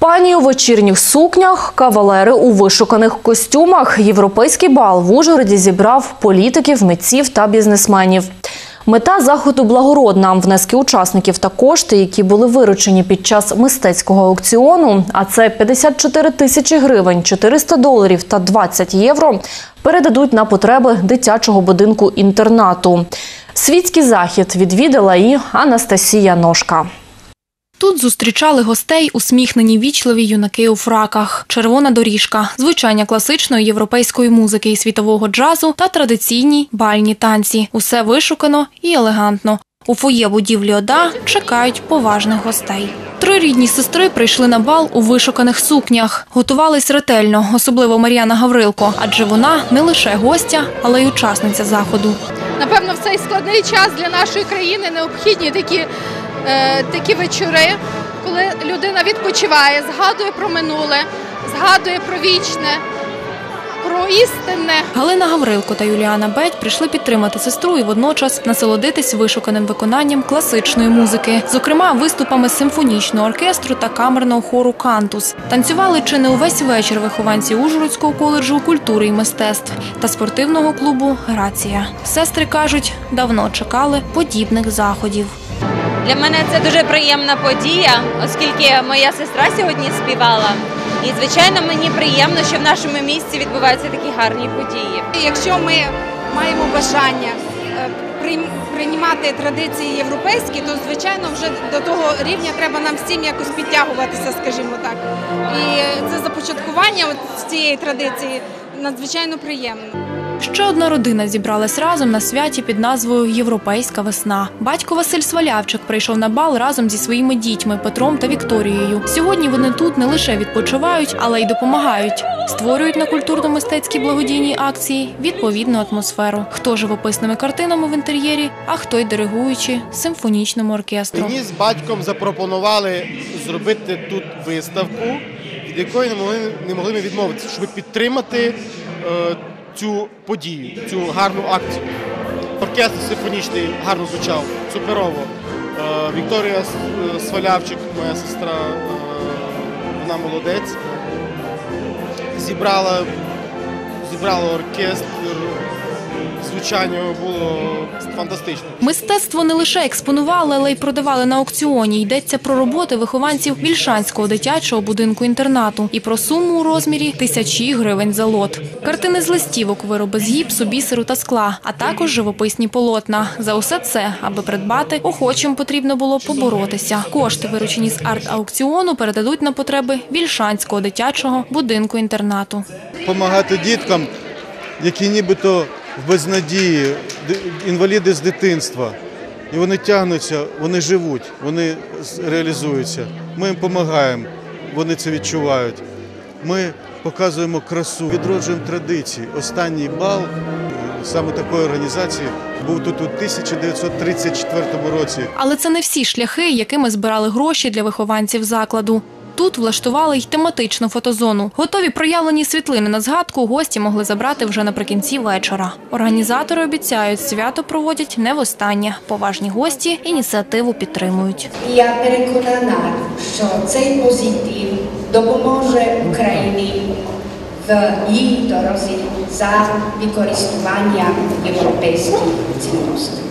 Пані у вечірніх сукнях, кавалери у вишуканих костюмах. Європейський бал в Ужгороді зібрав політиків, митців та бізнесменів. Мета заходу благородна. Внески учасників та кошти, які були виручені під час мистецького аукціону, а це 54 тисячі гривень, 400 доларів та 20 євро, передадуть на потреби дитячого будинку інтернату. Світський захід відвідала і Анастасія Ножка. Тут зустрічали гостей усміхнені вічливі юнаки у фраках, червона доріжка, звучання класичної європейської музики і світового джазу та традиційні бальні танці. Усе вишукано і елегантно. У фоє будівлі ОДА чекають поважних гостей. Три рідні сестри прийшли на бал у вишуканих сукнях. Готувались ретельно, особливо Мар'яна Гаврилко, адже вона не лише гостя, але й учасниця заходу. Напевно, в цей складний час для нашої країни необхідні такі, такі вечори, коли людина відпочиває, згадує про минуле, згадує про вічне, про істинне. Галина Гаврилко та Юліана Бедь прийшли підтримати сестру і водночас насолодитись вишуканим виконанням класичної музики, зокрема виступами симфонічного оркестру та камерного хору Кантус. Танцювали чи не увесь вечір вихованці Ужгородського коледжу культури і мистецтв та спортивного клубу Грація. Сестри кажуть, давно чекали подібних заходів. Для мене це дуже приємна подія, оскільки моя сестра сьогодні співала. І звичайно, мені приємно, що в нашому місті відбуваються такі гарні події. Якщо ми маємо бажання е, приймати традиції європейські, то звичайно вже до того рівня треба нам всім якось підтягуватися, скажімо так. І це започаткування от цієї традиції надзвичайно приємно. Ще одна родина зібралась разом на святі під назвою Європейська весна. Батько Василь Свалявчик прийшов на бал разом зі своїми дітьми Петром та Вікторією. Сьогодні вони тут не лише відпочивають, але й допомагають. Створюють на культурно-мистецькій благодійній акції відповідну атмосферу. Хто живописними картинами в інтер'єрі, а хто й диригуючи симфонічному оркестру. Мені з батьком запропонували зробити тут виставку, від якої не могли, не могли ми відмовитися, щоб підтримати е, цю подію, цю гарну акцію. Оркестр симфонічний гарно звучав, суперово. Е, Вікторія е, Свалявчик, моя сестра, е, вона молодець. Зібрала, зібрала оркестр, звучання було фантастично. Мистецтво не лише експонували, але й продавали на аукціоні. Йдеться про роботи вихованців Вільшанського дитячого будинку інтернату і про суму у розмірі тисячі гривень за лот. Картини з листівок, вироби з гіпсу, бісеру та скла, а також живописні полотна. За усе це, аби придбати, охочим потрібно було поборотися. Кошти, виручені з арт-аукціону, передадуть на потреби Вільшанського дитячого будинку інтернату. допомагати діткам, які нібито в безнадії, інваліди з дитинства. І вони тягнуться, вони живуть, вони реалізуються. Ми їм допомагаємо, вони це відчувають. Ми показуємо красу, відроджуємо традиції. Останній бал е, саме такої організації був тут у 1934 році. Але це не всі шляхи, якими збирали гроші для вихованців закладу. Тут влаштували й тематичну фотозону. Готові проявлені світлини на згадку гості могли забрати вже наприкінці вечора. Організатори обіцяють, свято проводять не востаннє. Поважні гості ініціативу підтримують. Я переконана, що цей позитив допоможе Україні в її дорозі за використання європейських цінностей.